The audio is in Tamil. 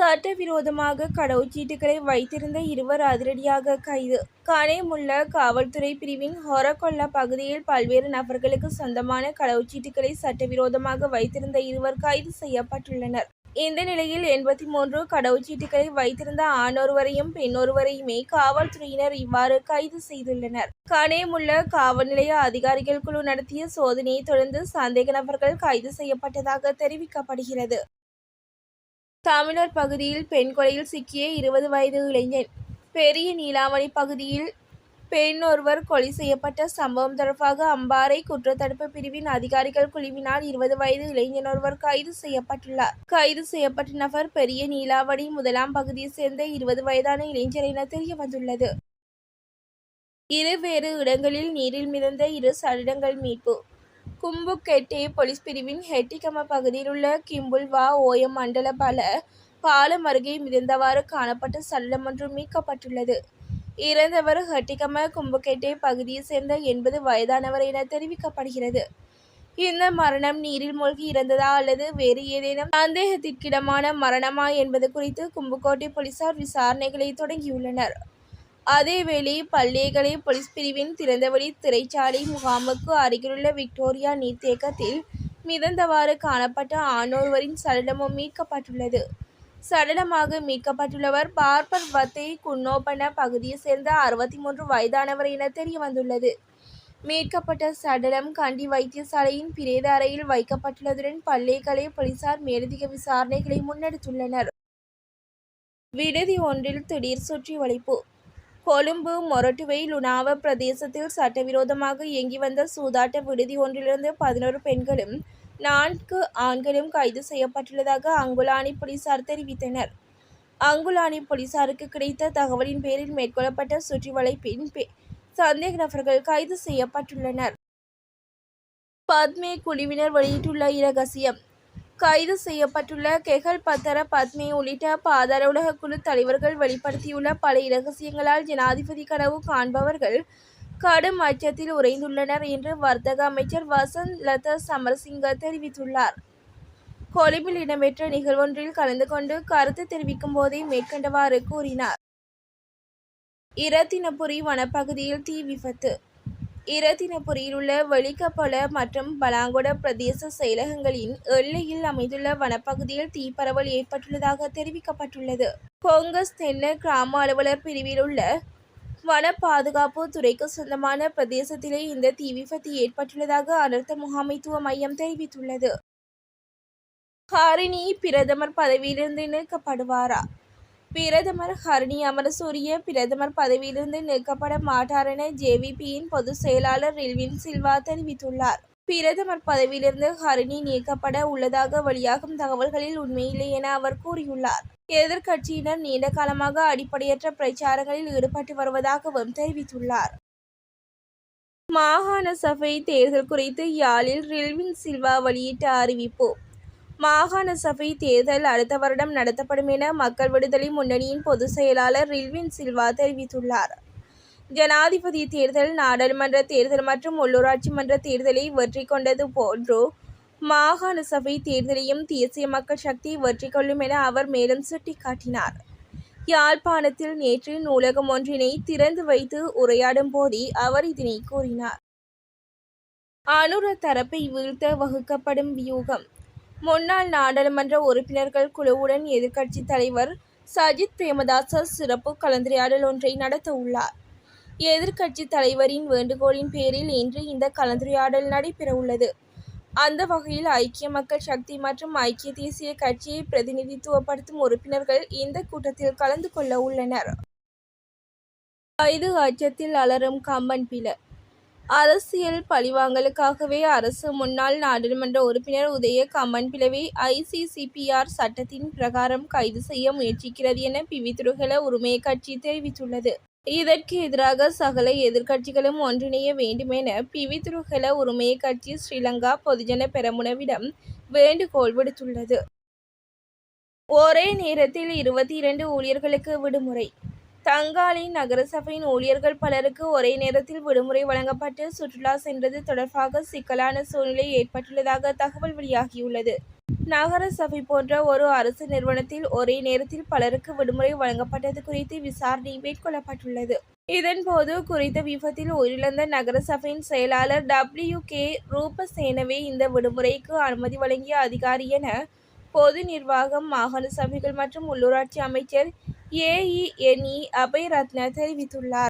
சட்டவிரோதமாக கடவுச்சீட்டுகளை வைத்திருந்த இருவர் அதிரடியாக கைது. கனேமுல்ல காவல்துறை பிரிவின் ஹொரகொல்ல பகுதியில் பல்வேறு நபர்களுக்கு சொந்தமான கடவுச்சீட்டுகளை சட்டவிரோதமாக வைத்திருந்த இருவர் கைது செய்யப்பட்டுள்ளனர். இந்த நிலையில் எண்பத்தி மூன்று கடவுச்சீட்டுகளை வைத்திருந்த ஆணொருவரையும் பெண்ணொருவரையுமே காவல்துறையினர் இவ்வாறு கைது செய்துள்ளனர். கனேமுல்ல காவல் நிலைய அதிகாரிகள் குழு நடத்திய சோதனையை தொடர்ந்து சந்தேக நபர்கள் கைது செய்யப்பட்டதாக தெரிவிக்கப்படுகிறது. தமிழர் பகுதியில் பெண் கொலையில் சிக்கிய இருபது வயது இளைஞன். பெரிய நீலாவணி பகுதியில் பெண் ஒருவர் கொலை செய்யப்பட்ட சம்பவம் தொடர்பாக அம்பாறை குற்றத்தடுப்பு பிரிவின் அதிகாரிகள் குழுவினால் இருபது வயது இளைஞன் ஒருவர் கைது செய்யப்பட்டுள்ளார். கைது செய்யப்பட்ட நபர் பெரிய நீலாவணி முதலாம் பகுதியைச் சேர்ந்த இருபது வயதான இளைஞர் என தெரிய வந்துள்ளது. இருவேறு இடங்களில் நீரில் மிதந்த இரு சடலங்கள் மீட்பு. கும்புக்கெட்டே போலீஸ் பிரிவின் ஹெட்டிகம பகுதியில் உள்ள கிம்புல்வா ஓயம் மண்டல பல பாலம் அருகே மிதந்தவாறு காணப்பட்ட சடலம் ஒன்று மீட்கப்பட்டுள்ளது. இறந்தவர் ஹட்டிகம கும்புக்கெட்டே பகுதியைச் சேர்ந்த எண்பது வயதானவர் என தெரிவிக்கப்படுகிறது. இந்த மரணம் நீரில் மூழ்கி இறந்ததா அல்லது வேறு ஏதேனும் சந்தேகத்திற்கிடமான மரணமா என்பது குறித்து கும்புக்கோட்டை போலீசார் விசாரணைகளை தொடங்கியுள்ளனர். அதேவேளை பல்லேகலை போலீஸ் பிரிவின் திறந்தவெளி திரைச்சாலை முகாமுக்கு அருகிலுள்ள விக்டோரியா நீர்த்தேக்கத்தில் மிதந்தவாறு காணப்பட்ட ஆணொருவரின் சடலமும் மீட்கப்பட்டுள்ளது. சடலமாக மீட்கப்பட்டுள்ளவர் பார்பர் வத்தை குன்னோபன பகுதியைச் சேர்ந்த அறுபத்தி மூன்று வயதானவர் என தெரியவந்துள்ளது. மீட்கப்பட்ட சடலம் கண்டி வைத்தியசாலையின் பிரேத அறையில் வைக்கப்பட்டுள்ளதுடன் பல்லேகலை போலீசார் மேலதிக விசாரணைகளை முன்னெடுத்துள்ளனர். விடுதி ஒன்றில் திடீர் சுற்றி வளைப்பு கொழும்பு மொரட்டுவை லுனாவ பிரதேசத்தில் சட்டவிரோதமாக இயங்கி வந்த சூதாட்ட விடுதி ஒன்றிலிருந்து பதினோரு பெண்களும் நான்கு ஆண்களும் கைது செய்யப்பட்டுள்ளதாக அங்குலானி போலீசார் தெரிவித்தனர். அங்குலானி போலீசாருக்கு கிடைத்த தகவலின் பேரில் மேற்கொள்ளப்பட்ட சுற்றி வளைப்பின் சந்தேக நபர்கள் கைது செய்யப்பட்டுள்ளனர். பத்மே குழுவினர் வெளியிட்டுள்ள இரகசியம் கைது செய்யப்பட்டுள்ள கெகல் பத்தர பத்மி உள்ளிட்ட பாதாள உலக குழு தலைவர்கள் வெளிப்படுத்தியுள்ள பல இரகசியங்களால் ஜனாதிபதி கனவு காண்பவர்கள் கடும் அச்சத்தில் உறைந்துள்ளனர் என்று வர்த்தக அமைச்சர் வசந்த் லத சமரசிங்க தெரிவித்துள்ளார். கொழும்பில் இடம்பெற்ற நிகழ்வொன்றில் கலந்து கொண்டு கருத்து தெரிவிக்கும் போதே மேற்கண்டவாறு கூறினார். இரத்தினபுரி வனப்பகுதியில் தீ விபத்து. இரத்தினபுரியில் உள்ள வெளிக்கபொல மற்றும் பலாங்கொட பிரதேச செயலகங்களின் எல்லையில் அமைந்துள்ள வனப்பகுதியில் தீப்பரவல் ஏற்பட்டுள்ளதாக தெரிவிக்கப்பட்டுள்ளது. கொங்கஸ் தென்ன கிராம அலுவலர் பிரிவில் உள்ள வன பாதுகாப்பு துறைக்கு சொந்தமான பிரதேசத்திலே இந்த தீ விபத்து ஏற்பட்டுள்ளதாக அனர்த்த முகாமைத்துவ மையம் தெரிவித்துள்ளது. ஹாரினி பிரதமர் பதவியிலிருந்து நீக்கப்படுவாரா பிரதமர் ஹரணி அமரசூரிய பிரதமர் பதவியிலிருந்து நீக்கப்பட மாட்டார் என ஜேவிபியின் பொதுச் செயலாளர் ரில்வின் சில்வா தெரிவித்துள்ளார். பிரதமர் பதவியிலிருந்து ஹரிணி நீக்கப்பட உள்ளதாக வெளியாகும் தகவல்களில் உண்மையில்லை என அவர் கூறியுள்ளார். எதிர்க்கட்சியினர் நீண்ட காலமாக அடிப்படையற்ற பிரச்சாரங்களில் ஈடுபட்டு வருவதாகவும் தெரிவித்துள்ளார். மாகாண சபை தேர்தல் குறித்து யாழில் ரில்வின் சில்வா வெளியிட்ட அறிவிப்பு மாகாண சபை தேர்தல் அடுத்த வருடம் நடத்தப்படும் என மக்கள் விடுதலை முன்னணியின் பொதுச் செயலாளர் ரில்வின் சில்வா தெரிவித்துள்ளார். ஜனாதிபதி தேர்தல் நாடாளுமன்ற தேர்தல் மற்றும் உள்ளூராட்சி மன்ற தேர்தலை வெற்றி கொண்டது போன்று மாகாண சபை தேர்தலையும் தேசிய மக்கள் சக்தி வெற்றி கொள்ளும் என அவர் மேலும் சுட்டிக்காட்டினார். யாழ்ப்பாணத்தில் நேற்று நூலகம் ஒன்றினை திறந்து வைத்து உரையாடும் போதே அவர் இதனை கூறினார். அனுர தரப்பை வீழ்த்த வகுக்கப்படும் வியூகம் முன்னாள் நாடாளுமன்ற உறுப்பினர்கள் குழுவுடன் எதிர்க்கட்சித் தலைவர் சஜித் பிரேமதாச சிறப்பு கலந்துரையாடல் ஒன்றை நடத்த உள்ளார் எதிர்க்கட்சித் தலைவரின் வேண்டுகோளின் பேரில் இன்று இந்த கலந்துரையாடல் நடைபெறவுள்ளது. அந்த வகையில் ஐக்கிய மக்கள் சக்தி மற்றும் ஐக்கிய தேசிய கட்சியை பிரதிநிதித்துவப்படுத்தும் உறுப்பினர்கள் இந்த கூட்டத்தில் கலந்து கொள்ள உள்ளனர். கைது அச்சத்தில் அலரும் கம்பன் பிலர் அரசியல் பழிவாங்கலுக்காகவே அரசு முன்னாள் நாடாளுமன்ற உறுப்பினர் உதய கம்மன் பிளவை ஐசிசிபிஆர் சட்டத்தின் பிரகாரம் கைது செய்ய முயற்சிக்கிறது என பிவித்ருகல உரிமை கட்சி தெரிவித்துள்ளது. இதற்கு எதிராக சகல எதிர்க்கட்சிகளும் ஒன்றிணைய வேண்டுமென பிவித்ருகல உரிமை கட்சி ஸ்ரீலங்கா பொதுஜன பெரமுனவிடம் வேண்டுகோள் விடுத்துள்ளது. ஒரே நேரத்தில் இருபத்தி இரண்டு ஊழியர்களுக்கு விடுமுறை. தங்காலை நகரசபையின் ஊழியர்கள் பலருக்கு ஒரே நேரத்தில் விடுமுறை வழங்கப்பட்டு சுற்றுலா சென்றது தொடர்பாக சிக்கலான சூழ்நிலை ஏற்பட்டுள்ளதாக தகவல் வெளியாகியுள்ளது நகரசபை போன்ற ஒரு அரசு நிறுவனத்தில் ஒரே நேரத்தில் பலருக்கு விடுமுறை வழங்கப்பட்டது குறித்து விசாரணை மேற்கொள்ளப்பட்டுள்ளது. இதன்போது குறித்த விபத்தில் உயிரிழந்த நகரசபையின் செயலாளர் டபிள்யூ கே. ரூபசேனவே இந்த விடுமுறைக்கு அனுமதி வழங்கிய அதிகாரி என பொது நிர்வாகம் மாகாண சபைகள் மற்றும் உள்ளூராட்சி அமைச்சர் ஏ. இ. என். இ. அபேரத்ன தெரிவித்துள்ளார்.